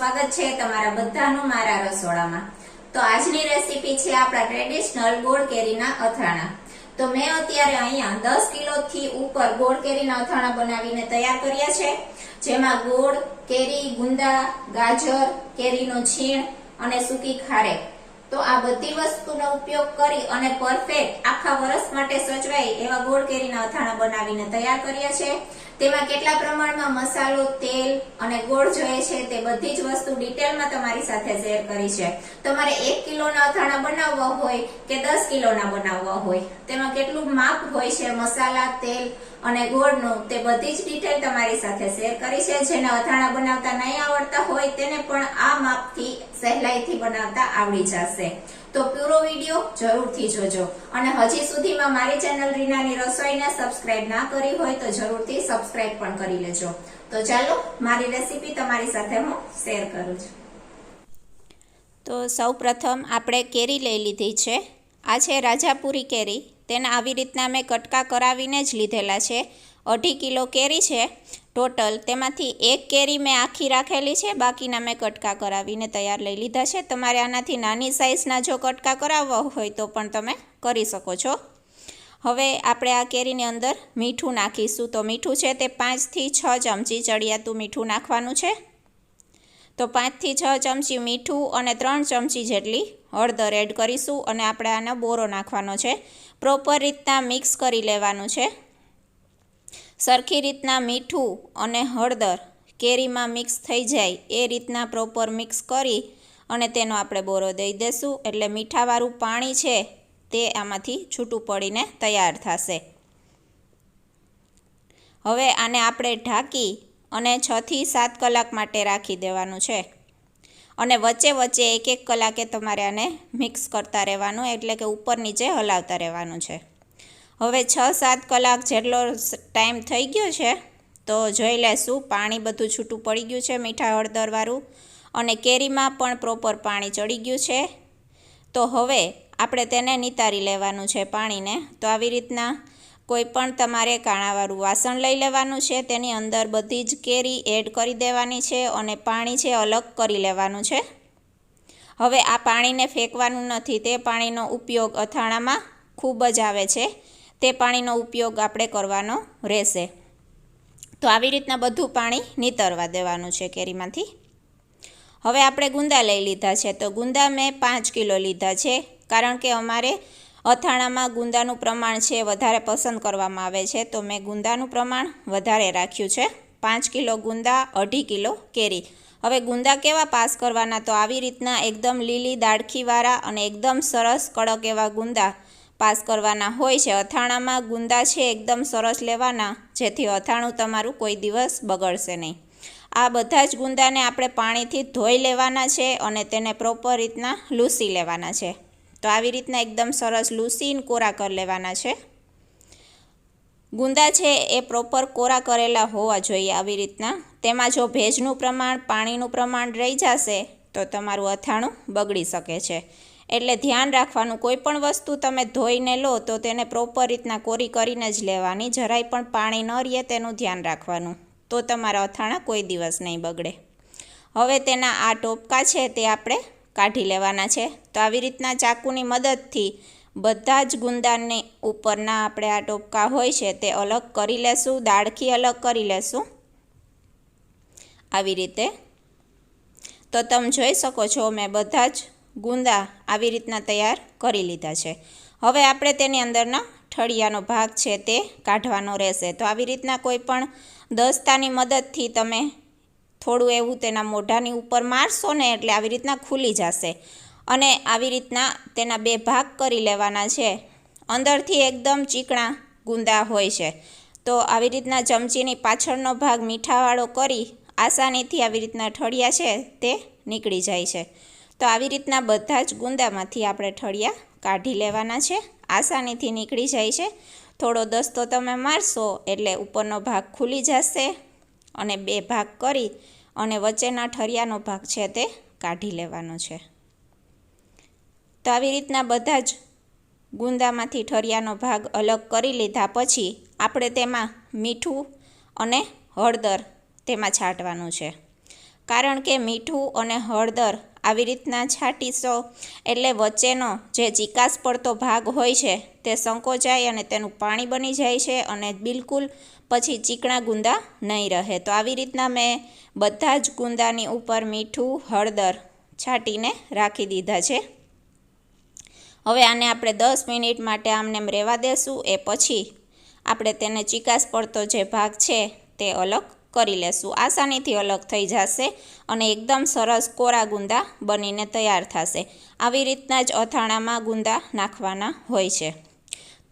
સ્વાગત છે તમારા બધાનું મારા રસોડામાં. તો આજની રેસીપી છે આપણા ટ્રેડિશનલ ગોળ કેરીના અથાણા. તો મેં અત્યારે અહીંયા દસ કિલોથી ઉપર ગોળ કેરીના અથાણા બનાવીને તૈયાર કર્યા છે. જેમાં ગોળ, કેરી, ગુંદા, ગાજર, કેરીનો છીણ અને સૂકી ખારેક તો આ બધી વસ્તુનો ઉપયોગ કરી અને પરફેક્ટ આખા વર્ષ માટે સચવાય એવા ગોળ કેરીના અથાણા બનાવીને તૈયાર કર્યા છે. તેમાં કેટલા પ્રમાણમાં મસાલો, તેલ અને ગોળ જોઈએ છે તે બધી જ વસ્તુ ડિટેલમાં તમારી સાથે શેર કરી છે. તમારે એક કિલોના અથાણા બનાવવા હોય કે દસ કિલોના બનાવવા હોય, તેમાં કેટલું માપ હોય છે મસાલા, તેલ અને ગોળનું તે બધી જ ડિટેલ તમારી સાથે શેર કરી છે. જેને અથાણા બનાવતા નહીં આવડતા હોય તેને પણ આ માપથી, સહેલાઈથી બનાવતા આવડી જશે. તો પૂરો વીડિયો જરૂરથી જોજો. અને હજી સુધીમાં મારી ચેનલ રીનાની રસોઈને સબસ્ક્રાઇબ ના કરી હોય તો જરૂરથી સબસ્ક્રાઇબ પણ કરી લેજો. તો ચાલો, મારી રેસીપી તમારી સાથે હું શેર કરું છું. તો સૌ પ્રથમ આપણે કેરી લઈ લીધી છે. આ છે રાજાપુરી કેરી. તેને આવી રીતના મેં કટકા કરાવીને જ લીધેલા છે. અઢી કિલો કેરી છે. ટોટલ તેમાંથી એક કેરી મેં આખી રાખેલી છે, બાકીના મેં કટકા કરાવીને તૈયાર લઈ લીધા છે. તમારે આનાથી નાની સાઇઝના જો કટકા કરાવવા હોય તો પણ તમે કરી શકો છો. હવે આપણે આ કેરીની અંદર મીઠું નાખીશું. તો મીઠું છે તે પાંચથી છ ચમચી ચડિયાતું મીઠું નાખવાનું છે. તો પાંચથી છ ચમચી મીઠું અને ત્રણ ચમચી જેટલી હળદર એડ કરીશું અને આપણે આનો બોરો નાખવાનો છે. પ્રોપર રીતના મિક્સ કરી લેવાનું છે. સરખી રીતના મીઠું અને હળદર કેરીમાં મિક્સ થઈ જાય એ રીતના પ્રોપર મિક્સ કરી અને તેનો આપણે બોરો દઈ દઈશું એટલે મીઠાવાળું પાણી છે તે આમાંથી છૂટું પડીને તૈયાર થશે. હવે આને આપણે ઢાંકી અને છથી સાત કલાક માટે રાખી દેવાનું છે. અને વચ્ચે વચ્ચે એક એક કલાકે તમારે આને મિક્સ કરતા રહેવાનું, એટલે કે ઉપર નીચે હલાવતા રહેવાનું છે. હવે છ સાત કલાક જેટલો ટાઈમ થઈ ગયો છે, તો જોઈ લેશું પાણી બધું છૂટું પડી ગયું છે મીઠા હળદરવાળું અને કેરીમાં પણ પ્રોપર પાણી ચડી ગયું છે. તો હવે આપણે તેને નિતારી લેવાનું છે પાણીને. તો આવી રીતના કોઈ પણ તમારે કાણાવાળું વાસણ લઈ લેવાનું છે, તેની અંદર બધી જ કેરી એડ કરી દેવાની છે અને પાણી છે અલગ કરી લેવાનું છે. હવે આ પાણીને ફેંકવાનું નથી, તે પાણીનો ઉપયોગ અથાણામાં ખૂબ જ આવે છે. તે પાણીનો ઉપયોગ આપણે કરવાનો રહેશે. તો આવી રીતના બધું પાણી નીતરવા દેવાનું છે કેરીમાંથી. હવે આપણે ગુંદા લઈ લીધા છે. તો ગુંદા મેં પાંચ કિલો લીધા છે. કારણ કે અમારે અથાણામાં ગુંદાનું પ્રમાણ છે, વધારે પસંદ કરવામાં આવે છે. તો મેં ગુંદાનું પ્રમાણ વધારે રાખ્યું છે. પાંચ કિલો ગુંદા, અઢી કિલો કેરી. હવે ગુંદા કેવા પાસ કરવાના? તો આવી રીતના એકદમ લીલી દાળખીવાળા અને એકદમ સરસ કડક એવા ગુંદા પાસ કરવાના હોય છે. અથાણામાં ગુંદા છે એકદમ સરસ લેવાના, જેથી અથાણું તમારું કોઈ દિવસ બગડશે નહીં. આ બધા જ ગુંદાને આપણે પાણીથી ધોઈ લેવાના છે અને તેને પ્રોપર રીતના લૂસી લેવાના છે. તો આવી રીતના એકદમ સરસ લૂસીને કોરા કરી લેવાના છે. ગુંદા છે એ પ્રોપર કોરા કરેલા હોવા જોઈએ આવી રીતના. તેમાં જો ભેજનું પ્રમાણ, પાણીનું પ્રમાણ રહી જશે, તો તમારું અથાણું બગડી શકે છે. એટલે ધ્યાન રાખવાનું, કોઈ પણ વસ્તુ તમે ધોઈને લો તો તેને પ્રોપર રીતના કોરી કરીને જ લેવાની. જરાય પણ પાણી ન રહે તેનું ધ્યાન રાખવાનું. તો તમારા અથાણા કોઈ દિવસ નહીં બગડે. હવે તેના આ ટોપકા છે તે આપણે કાઢી લેવાના છે. તો આવી રીતના ચાકુની મદદથી બધા જ ગુંદાની ઉપરના આપણે આ ટોપકા હોય છે તે અલગ કરી લેશું, દાળખી અલગ કરી લેશું. આવી રીતે. તો તમે જોઈ શકો છો, મેં બધા જ ગુંદા આવી રીતના તૈયાર કરી લીધા છે. હવે આપણે તેની અંદરના ઠળિયાનો ભાગ છે તે કાઢવાનો રહેશે. તો આવી રીતના કોઈ પણ દસ્તાની મદદથી તમે થોડું એવું તેના મોઢાની ઉપર મારશો ને એટલે આવી રીતના ખુલી જશે. અને આવી રીતના તેના બે ભાગ કરી લેવાના છે. અંદરથી એકદમ ચીકણા ગુંદા હોય છે. તો આવી રીતના ચમચીની પાછળનો ભાગ મીઠાવાળો કરી આસાનીથી આવી રીતના ઠળિયા છે તે નીકળી જાય છે. તો આવી રીતના બધા જ ગુંદામાંથી આપણે ઠળિયા કાઢી લેવાના છે. આસાનીથી નીકળી જાય છે. થોડો દસ્તો તમે મારશો એટલે ઉપરનો ભાગ ખુલી જશે અને બે ભાગ કરી અને વચ્ચેના ઠરિયાનો ભાગ છે તે કાઢી લેવાનો છે. તો આવી રીતના બધા જ ગુંદામાંથી ઠરિયાનો ભાગ અલગ કરી લીધા પછી આપણે તેમાં મીઠું અને હળદર તેમાં છાંટવાનું છે. કારણ કે મીઠું અને હળદર આવી રીતના છાંટીશો એટલે વચ્ચેનો જે ચિકાસ પડતો ભાગ હોય છે, તે સંકોચાય અને તેનું પાણી બની જાય છે અને બિલકુલ પછી ચીકણા ગુંદા નહીં રહે. તો આવી રીતના મેં બધા જ ગુંદાની ઉપર મીઠું, હળદર છાંટીને રાખી દીધા છે. હવે આને આપણે દસ મિનિટ માટે આમને રહેવા દેશું. એ પછી આપણે તેને ચિકાસ પડતો જે ભાગ છે, તે અલગ કરી લેશું. આસાનીથી અલગ થઈ જશે અને એકદમ સરસ કોરા ગુંદા બનીને તૈયાર થશે. આવી રીતના જ અથાણામાં ગુંદા નાખવાના હોય છે.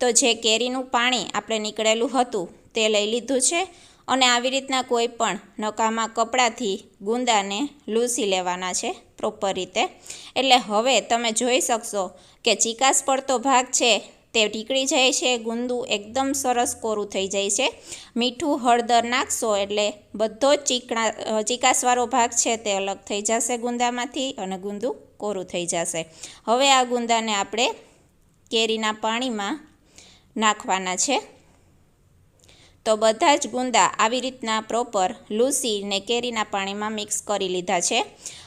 તો જે કેરીનું પાણી આપણે નીકળેલું હતું તે લઈ લીધું છે અને આવી રીતના કોઈ પણ નકામા કપડાથી ગુંદાને લૂસી લેવાના છે પ્રોપર રીતે. એટલે હવે તમે જોઈ શકશો કે ચીકાશ પડતો ભાગ છે તે ઢીકળી જાય છે, ગુંદું એકદમ સરસ કોરું થઈ જાય છે. મીઠું હળદર નાખશો એટલે બધો ચીકણા ચીકાસવાળો ભાગ છે તે અલગ થઈ જશે ગુંદામાંથી અને ગુંદું કોરું થઈ જશે. હવે આ ગુંદાને આપણે કેરીના પાણીમાં નાખવાના છે. તો બધા જ ગુંદા આવી રીતના પ્રોપર લૂસીને કેરીના પાણીમાં મિક્સ કરી લીધા છે.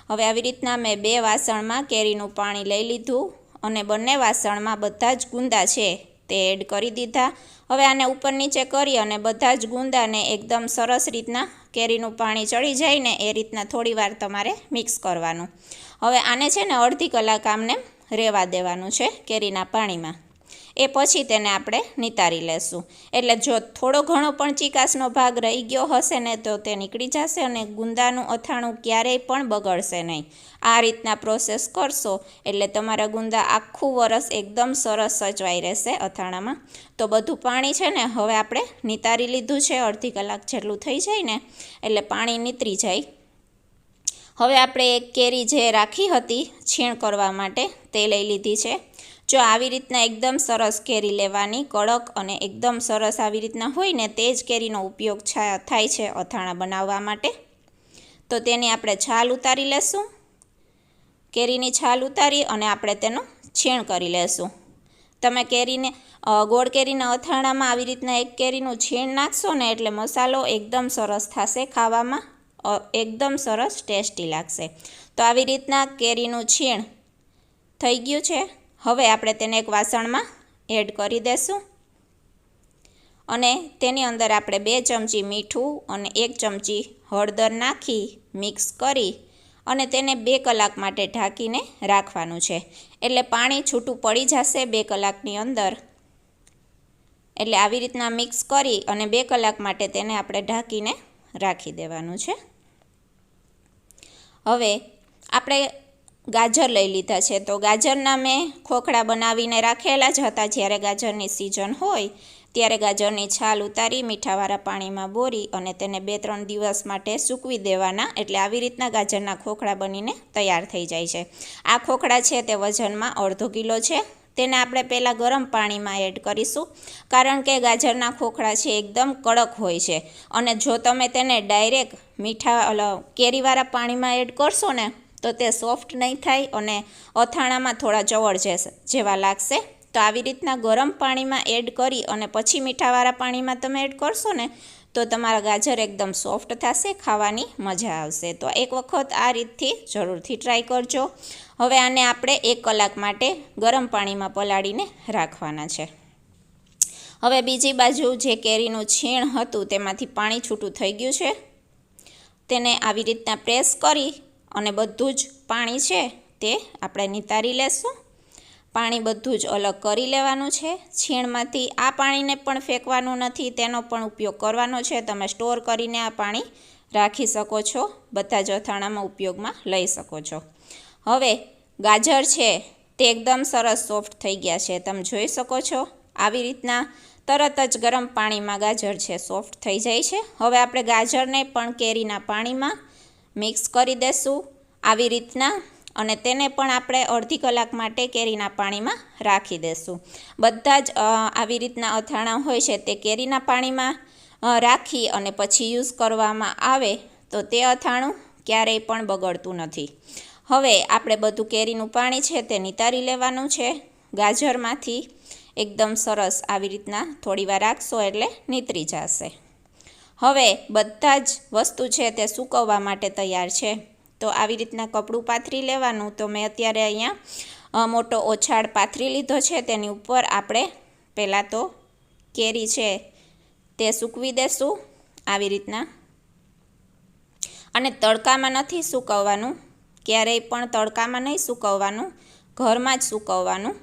હવે આવી રીતના મેં બે વાસણમાં કેરીનું પાણી લઈ લીધું. અને બંને વાસણમાં બધા જ ગુંદા છે. તે એડ કરી દીધા. હવે આને ઉપર નીચે કરી અને બધા જ ગુંદાને એકદમ સરસ રીતના કેરીનું પાણી ચડી જાય ને એ રીતના થોડી વાર તમારે મિક્સ કરવાનું. હવે આને છે ને અડધી કલાક આમને રહેવા દેવાનું છે કેરીના પાણીમાં. એ પછી તેને આપણે નિતારી લેશું. એટલે જો થોડો ઘણો પણ ચિકાસનો ભાગ રહી ગયો હશે ને તો તે નીકળી જશે અને ગુંદાનું અથાણું ક્યારેય પણ બગડશે નહીં. આ રીતના પ્રોસેસ કરશો એટલે તમારા ગુંદા આખું વરસ એકદમ સરસ સચવાઈ રહેશે અથાણામાં. તો બધું પાણી છે ને હવે આપણે નિતારી લીધું છે, અડધી કલાક જેટલું થઈ જાય ને એટલે પાણી નીતરી જાય. હવે આપણે એક કેરી જે રાખી હતી છીણ કરવા માટે તે લઈ લીધી છે. જો આવી રીતના એકદમ સરસ કેરી લેવાની, કડક અને એકદમ સરસ આવી રીતના હોય ને તે જ કેરીનો ઉપયોગ થાય છે અથાણા બનાવવા માટે. તો તેની આપણે છાલ ઉતારી લેશું. કેરીની છાલ ઉતારી અને આપણે તેનું છીણ કરી લેશું. તમે કેરીને ગોળ કેરીના અથાણામાં આવી રીતના એક કેરીનું છીણ નાખશો ને એટલે મસાલો એકદમ સરસ થશે ખાવામાં એકદમ સરસ ટેસ્ટી લાગશે. તો આવી રીતના કેરીનું છીણ થઈ ગયું છે. હવે આપણે તેને એક વાસણમાં એડ કરી દેશું. અને તેની અંદર આપણે બે ચમચી મીઠું અને એક ચમચી હળદર નાખી મિક્સ કરી અને તેને બે કલાક માટે ઢાંકીને રાખવાનું છે. એટલે પાણી છૂટું પડી જશે બે કલાકની અંદર. એટલે આવી રીતના મિક્સ કરી અને બે કલાક માટે તેને આપણે ઢાંકીને રાખી દેવાનું છે. હવે આપણે ગાજર લઈ લીધા છે. તો ગાજરના મેં ખોખડા બનાવીને રાખેલા જ હતા. જ્યારે ગાજરની સિઝન હોય, ત્યારે ગાજરની છાલ ઉતારી મીઠાવાળા પાણીમાં બોરી અને તેને બે ત્રણ દિવસ માટે સૂકવી દેવાના. એટલે આવી રીતના ગાજરના ખોખડા બનીને તૈયાર થઈ જાય છે. આ ખોખડા છે તે વજનમાં અડધો કિલો છે. તેને આપણે પહેલાં ગરમ પાણીમાં એડ કરીશું, કારણ કે ગાજરના ખોખડા છે એકદમ કડક હોય છે. અને જો તમે તેને ડાયરેક્ટ મીઠા કેરીવાળા પાણીમાં એડ કરશો ને તો તે સોફ્ટ નહીં થાય અને અથાણામાં થોડા જવળ જેવા લાગશે. તો આવી રીતના ગરમ પાણીમાં એડ કરી અને પછી મીઠાવાળા પાણીમાં તમે એડ કરશો ને, તો તમારા ગાજર એકદમ સોફ્ટ થશે, ખાવાની મજા આવશે. તો એક વખત આ રીતથી જરૂરથી ટ્રાય કરજો. હવે આને આપણે એક કલાક માટે ગરમ પાણીમાં પલાળીને રાખવાના છે. હવે બીજી બાજુ જે કેરીનું છીણ હતું તેમાંથી પાણી છૂટું થઈ ગયું છે. તેને આવી રીતના પ્રેસ કરી અને બધું જ પાણી છે તે આપણે નિતારી લેશું. પાણી બધું જ અલગ કરી લેવાનું છે. છીણમાંથી આ પાણીને પણ ફેંકવાનું નથી, તેનો પણ ઉપયોગ કરવાનો છે. તમે સ્ટોર કરીને આ પાણી રાખી શકો છો, બધા જ અથાણામાં ઉપયોગમાં લઈ શકો છો. હવે ગાજર છે તે એકદમ સરસ સોફ્ટ થઈ ગયા છે. તમે જોઈ શકો છો, આવી રીતના તરત જ ગરમ પાણીમાં ગાજર છે, સોફ્ટ થઈ જાય છે. હવે આપણે ગાજરને પણ કેરીના પાણીમાં મિક્સ કરી દેશું આવી રીતના અને તેને પણ આપણે અડધી કલાક માટે કેરીના પાણીમાં રાખી દેશું. બધા જ આવી રીતના અથાણા હોય છે તે કેરીના પાણીમાં રાખી અને પછી યુઝ કરવામાં આવે તો તે અથાણું ક્યારેય પણ બગડતું નથી. હવે આપણે બધું કેરીનું પાણી છે તે નિતારી લેવાનું છે. ગાજરમાંથી એકદમ સરસ આવી રીતના થોડી વાર રાખશો એટલે નીતરી જશે. હવે બધા જ વસ્તુ છે તે સૂકવવા માટે તૈયાર છે. તો આવી રીતના કપડું પાથરી લેવાનું. તો મેં અત્યારે અહીંયા મોટો ઓછાળ પાથરી લીધો છે. તેની ઉપર આપણે પહેલાં તો કેરી છે તે સૂકવી દેશું આવી રીતના. અને તડકામાં નથી સૂકવવાનું. ક્યારેય પણ તડકામાં નહીં સૂકવવાનું. ઘરમાં જ સૂકવવાનું.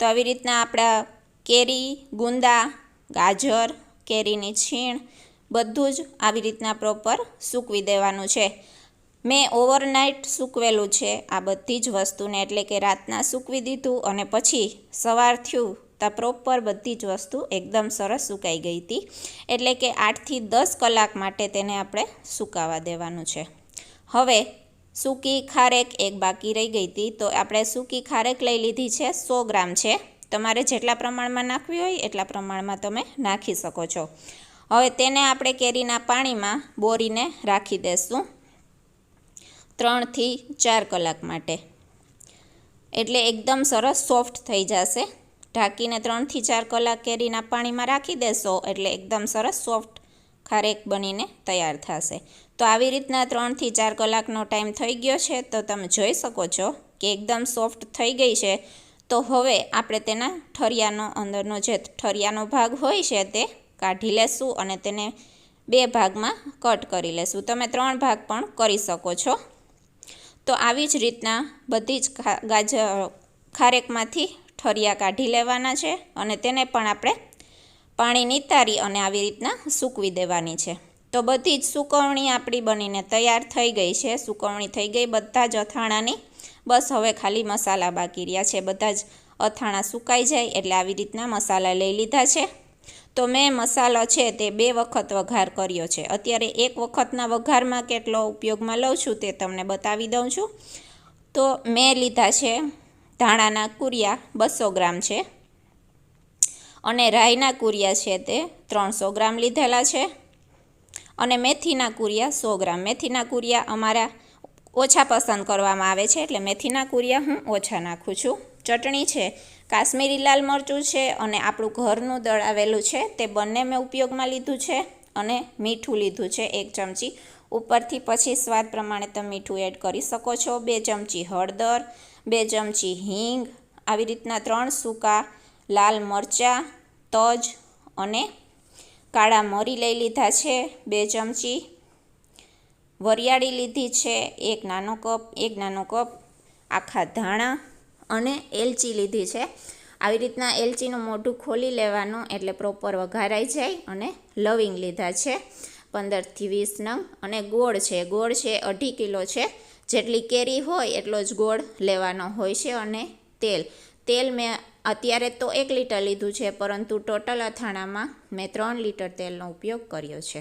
તો આવી રીતના આપણા કેરી, ગુંદા, ગાજર કેરીની છીણ બધું જ આવી રીતના પ્રોપર સૂકવી દેવાનું છે. મેં ઓવરનાઇટ સૂકવેલું છે. આ બધી જ વસ્તુને એટલે કે રાતના સૂકવી દીધું અને પછી સવાર થયું તો પ્રોપર બધી જ વસ્તુ એકદમ સરસ સુકાઈ ગઈ હતી. એટલે કે આઠથી દસ કલાક માટે તેને આપણે સુકાવા દેવાનું છે. હવે સૂકી ખારેક એક બાકી રહી ગઈ હતી તો આપણે સૂકી ખારેક લઈ લીધી છે સો ગ્રામ છે. તમારે જેટલા પ્રમાણમાં નાખવી હોય એટલા પ્રમાણમાં તમે નાખી શકો છો. હવે તેને આપણે કેરીના પાણીમાં બોરીને રાખી દેશું. ત્રણથી ચાર કલાક માટે. એટલે એકદમ સરસ સોફ્ટ થઈ જશે. ઢાંકીને ત્રણથી ચાર કલાક કેરીના પાણીમાં રાખી દેશો એટલે એકદમ સરસ સોફ્ટ ખારેક બનીને તૈયાર થશે. તો આવી રીતના ત્રણથી ચાર કલાકનો ટાઈમ થઈ ગયો છે તો તમે જોઈ શકો છો કે એકદમ સોફ્ટ થઈ ગઈ છે. તો હવે આપણે તેના ઠરિયાનો અંદરનો જે ઠરિયાનો ભાગ હોય છે તે કાઢી લેશું અને તેને બે ભાગમાં કટ કરી લેશું. તમે ત્રણ ભાગ પણ કરી શકો છો. તો આવી જ રીતના બધી જ ગાજર ખારેકમાંથી ઠરિયા કાઢી લેવાના છે અને તેને પણ આપણે પાણી નિતારી અને આવી રીતના સૂકવી દેવાની છે. તો બધી જ સુકવણી આપણી બનીને તૈયાર થઈ ગઈ છે. સુકવણી થઈ ગઈ, બધા જ અથાણાની બસ હવે ખાલી મસાલા બાકી રહ્યા છે. બધા જ અથાણા સુકાઈ જાય એટલે આવી રીતના મસાલા લઈ લીધા છે. તો મેં મસાલો છે તે બે વખત વઘાર કર્યો છે. અત્યારે એક વખતના વઘારમાં કેટલો ઉપયોગમાં લઉં છું તે તમને બતાવી દઉં છું. તો મેં લીધા છે ધાણાના કુરિયા બસો ગ્રામ છે અને રાઈના કુરિયા છે તે ત્રણસો ગ્રામ લીધેલા છે. અને મેથીના કુરિયા સો ગ્રામ. મેથીના કુરિયા અમારા ઓછા પસંદ કરવામાં આવે છે એટલે મેથીના કુરિયા હું ઓછા નાખું છું. ચટણી છે, કાશ્મીરી લાલ મરચું છે અને આપણું ઘરનું દળાવેલું છે તે બંને મેં ઉપયોગમાં લીધું છે અને મીઠું લીધું છે એક ચમચી. ઉપરથી પછી સ્વાદ પ્રમાણે તમે મીઠું એડ કરી શકો છો. બે ચમચી હળદર, બે ચમચી હિંગ, આવી રીતના ત્રણ સૂકા લાલ મરચાં, તજ અને કાળા મરી લઈ લીધા છે. બે ચમચી વરિયાળી લીધી છે, એક નાનો કપ, એક નાનો કપ, આખા ધાણા અને એલચી લીધી છે. આવી રીતના એલચીનું મોઢું ખોલી લેવાનું એટલે પ્રોપર વઘારાઈ જાય અને લવિંગ લીધા છે. પંદરથી વીસ નંગ અને ગોળ છે. ગોળ છે અઢી કિલો છે. જેટલી કેરી હોય એટલો જ ગોળ લેવાનો હોય છે અને તેલ. તેલ મેં અત્યારે તો એક લીટર લીધું છે, પરંતુ ટોટલ અથાણામાં મેં ત્રણ લીટર તેલનો ઉપયોગ કર્યો છે.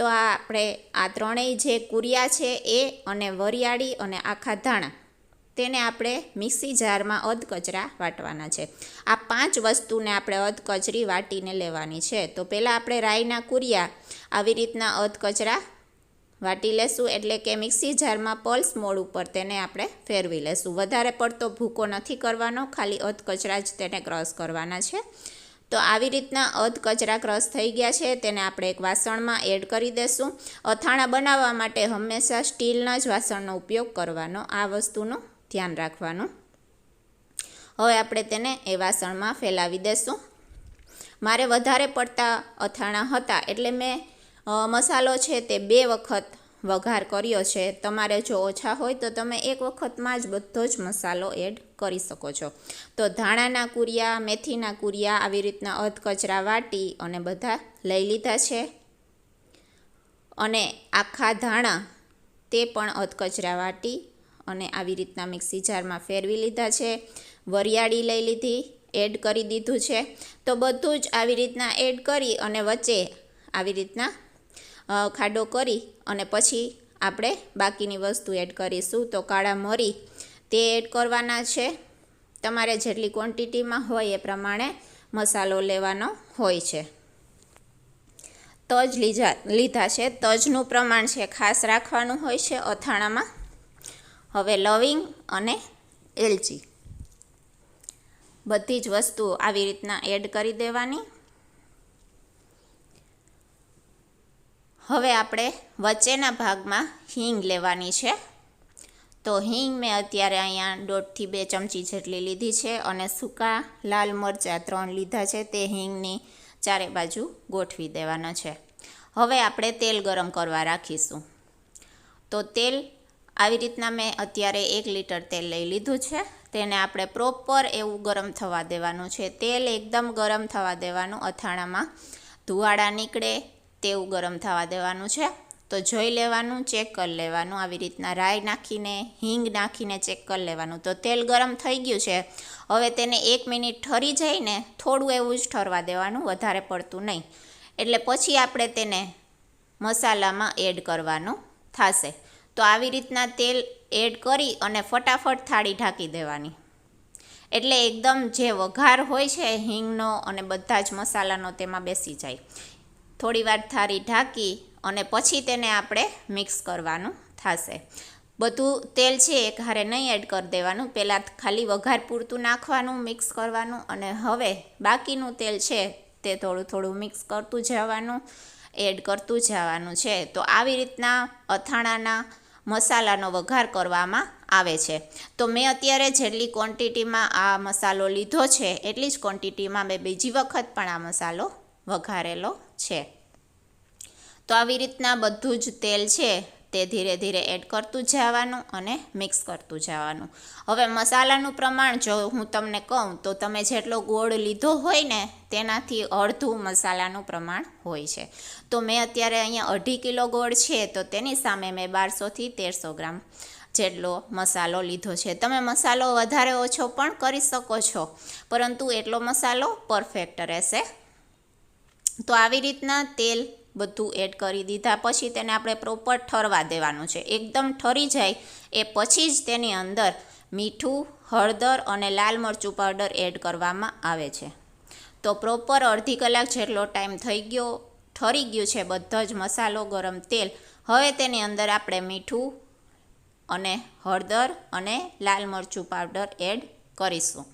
તો આ આપણે આ ત્રણેય જે કુરિયા છે એ અને વરિયાળી અને આખા ધાણા, તેને આપણે મિક્સી જારમાં અધકચરા વાટવાના છે. આ પાંચ વસ્તુને આપણે અધકચરી વાટીને લેવાની છે. તો પહેલાં આપણે રાઈના કુરિયા આવી રીતના અધકચરા વાટી લેશું, એટલે કે મિક્સી જારમાં પલ્સ મોડ ઉપર તેને આપણે ફેરવી લેશું. વધારે પડતો ભૂકો નથી કરવાનો, ખાલી અધકચરા જ તેને ક્રોસ કરવાના છે. તો આવી રીતના અધ કચરા ક્રશ થઈ ગયા છે. તેને આપણે એક વાસણમાં એડ કરી દેશું. અથાણા બનાવવા માટે હંમેશા સ્ટીલના જ વાસણનો ઉપયોગ કરવાનો, આ વસ્તુનું ધ્યાન રાખવાનું. હવે આપણે તેને એ વાસણમાં ફેલાવી દેશું. મારે વધારે પડતા અથાણા હતા એટલે મેં મસાલો છે તે બે વખત વઘાર કર્યો છે. તમારે જો ઓછા હોય તો તમે એક વખતમાં જ બધો જ મસાલો એડ કરી શકો છો. તો ધાણાના કુરિયા, મેથીના કુરિયા આવી રીતના અધ કચરા વાટી અને બધા લઈ લીધા છે. અને આખા ધાણા તે પણ અધ કચરા વાટી અને આવી રીતના મિક્સી જારમાં ફેરવી લીધા છે. વરિયાળી લઈ લીધી, એડ કરી દીધું છે. તો બધું જ આવી રીતના એડ કરી અને વચ્ચે આવી રીતના ખાડો કરી અને પછી આપણે બાકીની વસ્તુ એડ કરીશું. તો કાળા મરી તે એડ કરવાના છે. તમારે જેટલી ક્વોન્ટિટીમાં હોય એ પ્રમાણે મસાલો લેવાનો હોય છે. તજ લીધા લીધા છે. તજનું પ્રમાણ છે ખાસ રાખવાનું હોય છે અથાણામાં. હવે લવિંગ અને એલચી. બધી જ વસ્તુઓ આવી રીતના એડ કરી દેવાની. હવે આપણે વચ્ચેના ભાગમાં હિંગ લેવાની છે. તો હિંગ મેં અત્યારે અહીંયા દોઢથી બે ચમચી જેટલી લીધી છે અને સૂકા લાલ મરચાં ત્રણ લીધા છે. તે હિંગની ચારે બાજુ ગોઠવી દેવાના છે. હવે આપણે તેલ ગરમ કરવા રાખીશું. તો તેલ આવી રીતના મેં અત્યારે એક લીટર તેલ લઈ લીધું છે. તેને આપણે પ્રોપર એવું ગરમ થવા દેવાનું છે. તેલ એકદમ ગરમ થવા દેવાનું. અથાણામાં ધુવાડા નીકળે તેવું ગરમ થવા દેવાનું છે. તો જોઈ લેવાનું, ચેક કરી લેવાનું, આવી રીતના રાઈ નાખીને, હિંગ નાખીને ચેક કરી લેવાનું. તો તેલ ગરમ થઈ ગયું છે. હવે તેને એક મિનિટ ઠરી જઈને થોડું એવું જ ઠરવા દેવાનું, વધારે પડતું નહીં. એટલે પછી આપણે તેને મસાલામાં એડ કરવાનું થશે. તો આવી રીતના તેલ એડ કરી અને ફટાફટ થાળી ઢાંકી દેવાની. એટલે એકદમ જે વઘાર હોય છે, હિંગનો અને બધા જ મસાલાનો તેમાં બેસી જાય. થોડી વાર થાળી ઢાંકી અને પછી તેને આપણે મિક્સ કરવાનું થશે. બધું તેલ છે એક હારે નહીં એડ કરી દેવાનું. પહેલાં ખાલી વઘાર પૂરતું નાખવાનું, મિક્સ કરવાનું અને હવે બાકીનું તેલ છે તે થોડું થોડું મિક્સ કરતું જવાનું, એડ કરતું જવાનું છે. તો આવી રીતના અથાણાના મસાલાનો વઘાર કરવામાં આવે છે. તો મેં અત્યારે જેટલી ક્વોન્ટિટીમાં આ મસાલો લીધો છે, એટલી જ ક્વોન્ટિટીમાં મેં બીજી વખત પણ આ મસાલો વઘારેલો છે. તો આવી રીતના બધું જ તેલ છે તે ધીરે ધીરે એડ કરતું જવાનું અને મિક્સ કરતું જવાનું. હવે મસાલાનું પ્રમાણ જો હું તમને કહું તો તમે જેટલો ગોળ લીધો હોય ને તેનાથી અડધું મસાલાનું પ્રમાણ હોય છે. તો મેં અત્યારે અહીંયા અઢી કિલો ગોળ છે તો તેની સામે મેં બારસોથી તેરસો ગ્રામ જેટલો મસાલો લીધો છે. તમે મસાલો વધારે ઓછો પણ કરી શકો છો. પરંતુ એટલો મસાલો પરફેક્ટ રહેશે તો આવી રીતના તેલ બધું એડ કરી દીધા. પછી તેને આપણે પ્રોપર ઠરવા દેવાનું છે. એકદમ ઠરી જાય એ પછી જ તેની અંદર મીઠું, હળદર અને લાલ મરચું પાવડર એડ કરવામાં આવે છે. તો પ્રોપર અડધી કલાક જેટલો ટાઈમ થઈ ગયો, ઠરી ગયું છે બધો જ મસાલો, ગરમ તેલ. હવે તેની અંદર આપણે મીઠું અને હળદર અને લાલ મરચું પાવડર એડ કરીશું.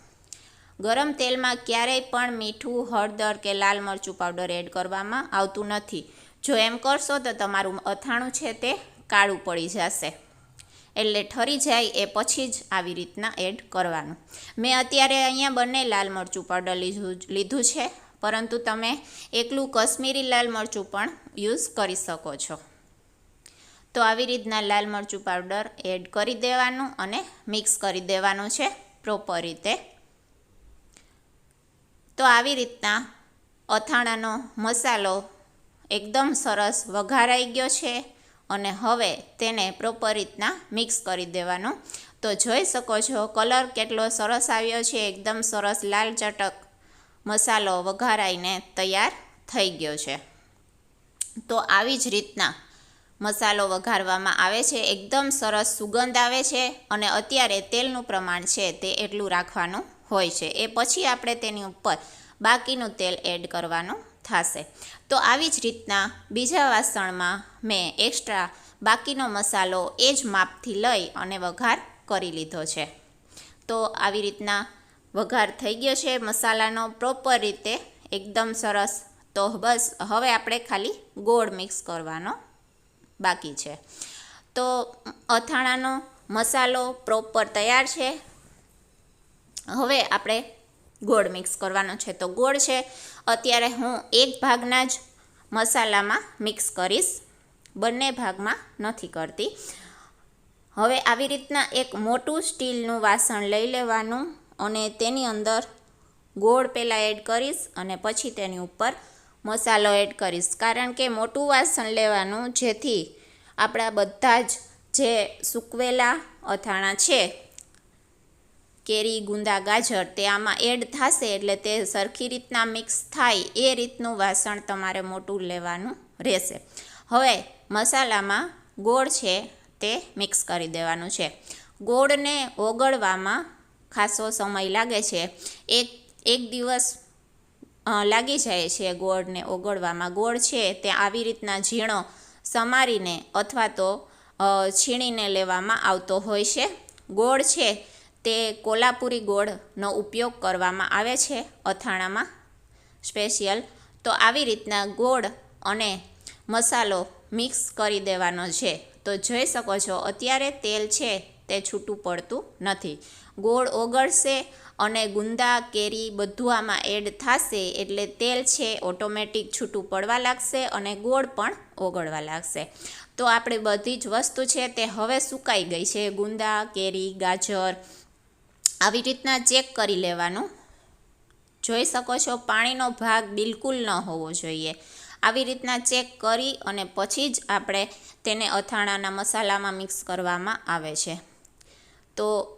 ગરમ તેલમાં ક્યારેય પણ મીઠું, હળદર કે લાલ મરચું પાવડર એડ કરવામાં આવતું નથી. જો એમ કરશો તો તમારું અથાણું છે તે કાળું પડી જશે. એટલે ઠરી જાય એ પછી જ આવી રીતના એડ કરવાનું. મેં અત્યારે અહીંયા બંને લાલ મરચું પાવડર લીધું લીધું છે, પરંતુ તમે એકલું કશ્મીરી લાલ મરચું પણ યુઝ કરી શકો છો. તો આવી રીતના લાલ મરચું પાવડર એડ કરી દેવાનું અને મિક્સ કરી દેવાનું છે, પ્રોપર રીતે. તો આવી રીતના અથાણાનો મસાલો એકદમ સરસ વઘારાઈ ગયો છે અને હવે તેને પ્રોપર રીતના મિક્સ કરી દેવાનું. તો જોઈ શકો છો કલર કેટલો સરસ આવ્યો છે, એકદમ સરસ લાલ ચટક મસાલો વઘારાઈને તૈયાર થઈ ગયો છે. તો આવી જ રીતના મસાલો વઘારવામાં આવે છે, એકદમ સરસ સુગંધ આવે છે અને અત્યારે તેલનું પ્રમાણ છે તે એટલું રાખવાનું હોય છે. એ પછી આપણે તેની ઉપર બાકીનું તેલ એડ કરવાનું થશે. તો આવી જ રીતના બીજા વાસણમાં મેં એક્સ્ટ્રા બાકીનો મસાલો એ જ માપથી લઈ અને વઘાર કરી લીધો છે. તો આવી રીતના વઘાર થઈ ગયો છે મસાલાનો પ્રોપર રીતે. એકદમ સરસ. તો બસ, હવે આપણે ખાલી ગોળ મિક્સ કરવાનો બાકી છે. તો અથાણાનો મસાલો પ્રોપર તૈયાર છે. હવે આપણે ગોળ મિક્સ કરવાનો છે. તો ગોળ છે. અત્યારે હું એક ભાગના જ મસાલામાં મિક્સ કરીશ. બંને ભાગમાં નથી કરતી. હવે આવી રીતના એક મોટું સ્ટીલનું વાસણ લઈ લેવાનું અને તેની અંદર ગોળ પહેલાં એડ કરીશ અને પછી તેની ઉપર મસાલો એડ કરીશ. કારણ કે મોટું વાસણ લેવાનું જેથી આપણા બધા જ જે સૂકવેલા અથાણા છે કેરી, ગુંદા, ગાજર તે આમાં એડ થશે એટલે તે સરખી રીતના મિક્સ થાય એ રીતનું વાસણ તમારે મોટું લેવાનું રહેશે. હવે મસાલામાં ગોળ છે તે મિક્સ કરી દેવાનું છે. ગોળને ઓગળવામાં ખાસો સમય લાગે છે. એક એક દિવસ લાગી જાય છે ગોળને ઓગળવામાં. ગોળ છે તે આવી રીતના ઝીણો સમારીને અથવા તો છીણીને લેવામાં આવતો હોય છે. ગોળ છે તે કોલ્હાપુરી ગોળનો ઉપયોગ કરવામાં આવે છે અથાણામાં સ્પેશિયલ. તો આવી રીતના ગોળ અને મસાલો મિક્સ કરી દેવાનો છે. તો જોઈ શકો છો, અત્યારે તેલ છે તે છૂટું પડતું નથી. ગોળ ઓગળશે અને ગુંદા, કેરી બધું આમાં એડ થશે એટલે તેલ છે ઓટોમેટિક છૂટું પડવા લાગશે અને ગોળ પણ ઓગળવા લાગશે. તો આપણે બધી જ વસ્તુ છે તે હવે સુકાઈ ગઈ છે. ગુંદા, કેરી, ગાજર આવી રીતના ચેક કરી લેવાનું. જોઈ શકો છો, પાણીનો ભાગ બિલકુલ ન હોવો જોઈએ. આવી રીતના ચેક કરી અને પછી જ આપણે તેને અથાણાના મસાલામાં મિક્સ કરવામાં આવે છે. તો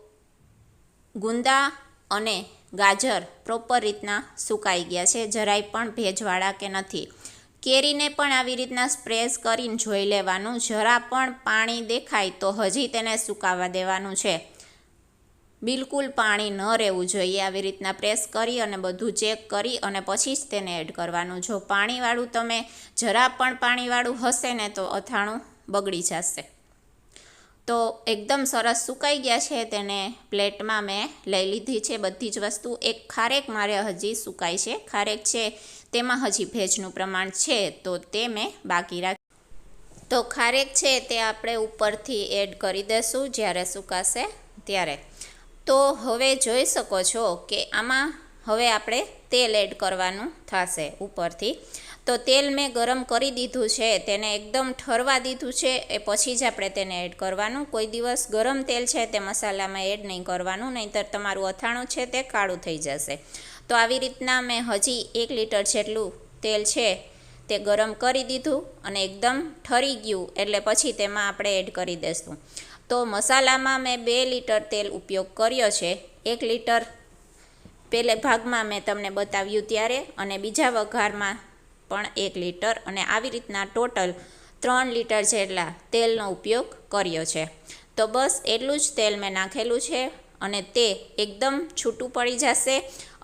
ગુંદા અને ગાજર પ્રોપર રીતના સુકાઈ ગયા છે, જરાય પણ ભેજવાળા કે નથી. કેરીને પણ આવી રીતના સ્પ્રેસ કરીને જોઈ લેવાનું. જરા પણ પાણી દેખાય તો હજી તેને સુકાવા દેવાનું છે. બિલકુલ પાણી ન રહેવું જોઈએ આવી રીતના પ્રેસ કરી અને બધું ચેક કરી અને પછી જ તેને એડ કરવાનું. જો પાણીવાળું તમે, જરા પણ પાણીવાળું હશે ને તો અથાણું બગડી જશે. તો એકદમ સરસ સુકાઈ ગયા છે તેને પ્લેટમાં મેં લઈ લીધી છે બધી જ વસ્તુ. એક ખારેક મારે હજી સુકાય છે. ખારેક છે, તેમાં હજી ભેજનું પ્રમાણ છે, તો તે મેં બાકી રાખી તો ખારેક છે તે આપણે ઉપરથી એડ કરી દઈશું જ્યારે સુકાશે ત્યારે. તો હવે જોઈ શકો છો કે આમાં હવે આપણે તેલ એડ કરવાનું થશે ઉપરથી. તો તેલ મેં ગરમ કરી દીધું છે, તેને એકદમ ઠરવા દીધું છે, એ પછી જ આપણે તેને એડ કરવાનું. કોઈ દિવસ ગરમ તેલ છે તે મસાલામાં એડ નહીં કરવાનું, નહીંતર તમારું અથાણું છે તે કાળું થઈ જશે. તો આવી રીતના મેં હજી એક લીટર જેટલું તેલ છે તે ગરમ કરી દીધું અને એકદમ ઠરી ગયું, એટલે પછી તેમાં આપણે એડ કરી દઈશું તો મસાલામાં મેં બે લીટર તેલ ઉપયોગ કર્યો છે. એક લીટર પહેલે ભાગમાં મેં તમને બતાવ્યું ત્યારે અને બીજા વઘારમાં પણ એક લીટર અને આવી રીતના ટોટલ ત્રણ લીટર જેટલા તેલનો ઉપયોગ કર્યો છે. તો બસ એટલું જ તેલ મેં નાખેલું છે અને તે એકદમ છૂટું પડી જશે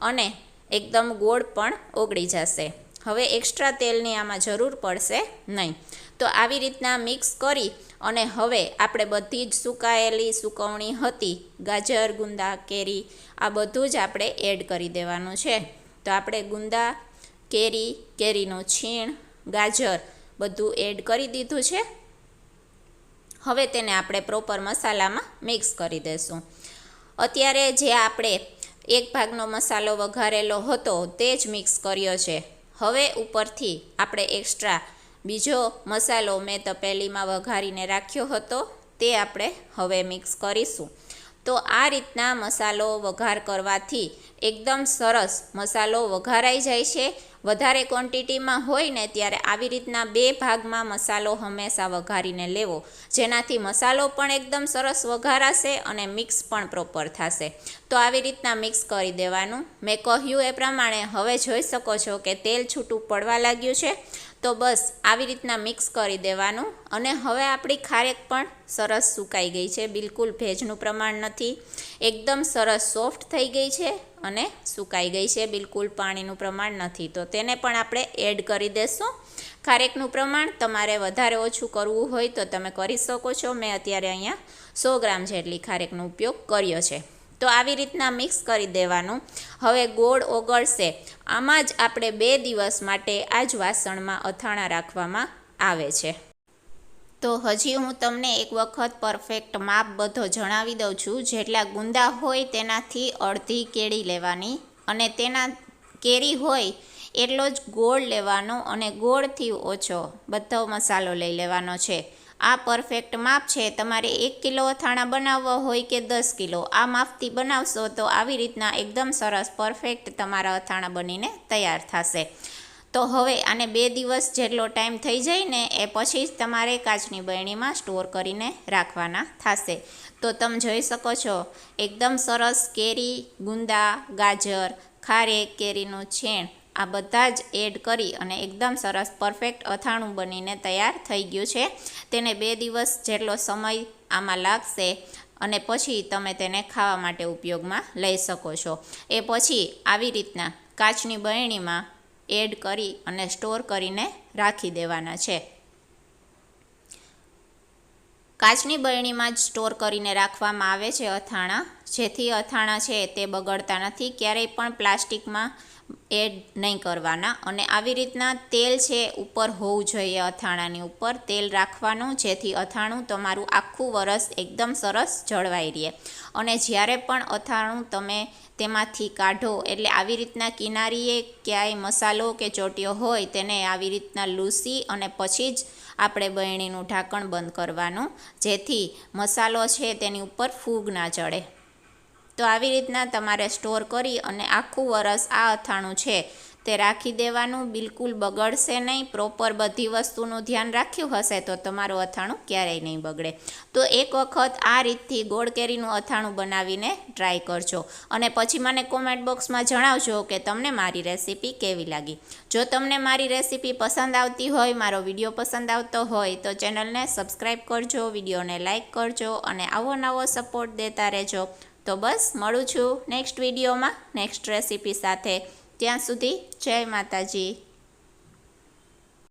અને એકદમ ગોળ પણ ઓગળી જશે. હવે એક્સ્ટ્રા તેલની આમાં જરૂર પડશે નહીં. તો આવી રીતના મિક્સ કરી અને હવે આપણે બધી જ સુકાયેલી સુકવણી હતી, ગાજર, ગુંદા, કેરી, આ બધું જ આપણે એડ કરી દેવાનું છે. તો આપણે ગુંદા, કેરી, કેરીનું છીણ, ગાજર બધું એડ કરી દીધું છે. હવે તેને આપણે પ્રોપર મસાલામાં મિક્સ કરી દઈશું અત્યારે જે આપણે એક ભાગનો મસાલો વઘારેલો હતો, તે જ મિક્સ કર્યો છે. હવે ઉપરથી આપણે એક્સ્ટ્રા બીજો મસાલો મેં તપેલીમાં વઘારીને રાખ્યો હતો, તે આપણે હવે મિક્સ કરીશું. તો આ રીતના મસાલો વઘાર કરવાથી એકદમ સરસ મસાલો વઘારાઈ જાય છે વધારે ક્વોન્ટિટીમાં હોય ને ત્યારે આવી રીતના બે ભાગમાં મસાલો હંમેશા વઘારીને લેવો. જેનાથી મસાલો પણ એકદમ સરસ વઘારાશે અને મિક્સ પણ પ્રોપર થશે. તો આવી રીતના મિક્સ કરી દેવાનું. મેં કહ્યું એ પ્રમાણે હવે જોઈ શકો છો કે તેલ છૂટું પડવા લાગ્યું છે. તો બસ આવી રીતના મિક્સ કરી દેવાનું. અને હવે આપણી ખારેક પણ સરસ સુકાઈ ગઈ છે. બિલકુલ ભેજનું પ્રમાણ નથી. એકદમ સરસ સોફ્ટ થઈ ગઈ છે. અને સુકાઈ ગઈ છે. બિલકુલ પાણીનું પ્રમાણ નથી. તો તેને પણ આપણે એડ કરી દઈશું ખારેકનું પ્રમાણ તમારે વધારે ઓછું કરવું હોય તો તમે કરી શકો છો. મેં અત્યારે અહીંયા સો ગ્રામ જેટલી ખારેકનો ઉપયોગ કર્યો છે. તો આવી રીતના મિક્સ કરી દેવાનું. હવે ગોળ ઓગળશે. આમાં જ આપણે બે દિવસ માટે આ જ વાસણમાં અથાણા રાખવામાં આવે છે. તો હજી હું તમને એક વખત પરફેક્ટ માપ બધો જણાવી દઉં છું. જેટલા ગુંદા હોય તેનાથી અડધી કેળી લેવાની અને તેના કેરી હોય એટલો જ ગોળ લેવાનો અને ગોળથી ઓછો બધો મસાલો લઈ લેવાનો છે. આ પરફેક્ટ માપ છે. તમારે એક કિલો અથાણા બનાવવા હોય કે દસ કિલો, આ માપથી બનાવશો તો આવી રીતના એકદમ સરસ પરફેક્ટ તમારા અથાણા બનીને તૈયાર થશે. તો હવે આને બે દિવસ જેટલો ટાઈમ થઈ જાય ને એ પછી જ તમારે કાચની બરણીમાં સ્ટોર કરીને રાખવાના થશે. તો તમે જોઈ શકો છો, એકદમ સરસ કેરી, ગુંદા, ગાજર ખારેક કેરીનું છેણ, આ બધા જ એડ કરી અને એકદમ સરસ પરફેક્ટ અથાણું બનીને તૈયાર થઈ ગયું છે. તેને બે દિવસ જેટલો સમય આમાં લાગશે અને પછી તમે તેને ખાવા માટે ઉપયોગમાં લઈ શકો છો. એ પછી આવી રીતના કાચની બરણીમાં એડ કરી અને સ્ટોર કરીને રાખી દેવાના છે. કાચની બરણીમાં જ સ્ટોર કરીને રાખવામાં આવે છે અથાણા. જેથી અથાણા છે તે બગડતા નથી, ક્યારેય પણ પ્લાસ્ટિકમાં એડ નહીં કરવાના. અને આવી રીતના તેલ છે ઉપર હોવું જોઈએ અથાણાની ઉપર. તેલ રાખવાનું, જેથી અથાણું તમારું આખું વરસ એકદમ સરસ જળવાઈ રહે. અને જ્યારે પણ અથાણું તમે તેમાંથી કાઢો. એટલે આવી રીતના કિનારીએ ક્યાંય મસાલો કે ચોટ્યો હોય તેને આવી રીતના લૂસી અને પછી જ આપણે બહેણીનું ઢાંકણ બંધ કરવાનું, જેથી મસાલો છે તેની ઉપર ફૂગ ના ચડે. તો આવી રીતના તમારે સ્ટોર કરી અને આખું વરસ આ અથાણું છે તે રાખી દેવાનું બિલકુલ બગડશે નહીં. પ્રોપર બધી વસ્તુનું ધ્યાન રાખ્યું હશે તો તમારું અથાણું ક્યારેય નહીં બગડે. તો એક વખત આ રીતથી ગોળ કેરીનું અથાણું બનાવીને ટ્રાય કરજો. અને પછી મને કોમેન્ટ બોક્સમાં જણાવજો કે તમને મારી રેસીપી કેવી લાગી. જો તમને મારી રેસીપી પસંદ આવતી હોય, મારો વીડિયો પસંદ આવતો હોય, તો ચેનલને સબસ્ક્રાઈબ કરજો, વિડીયોને લાઇક કરજો અને આવો નવો સપોર્ટ દેતા રહેજો. તો બસ, મળું છું નેક્સ્ટ વિડીયોમાં નેક્સ્ટ રેસીપી સાથે. ત્યાં સુધી જય માતાજી.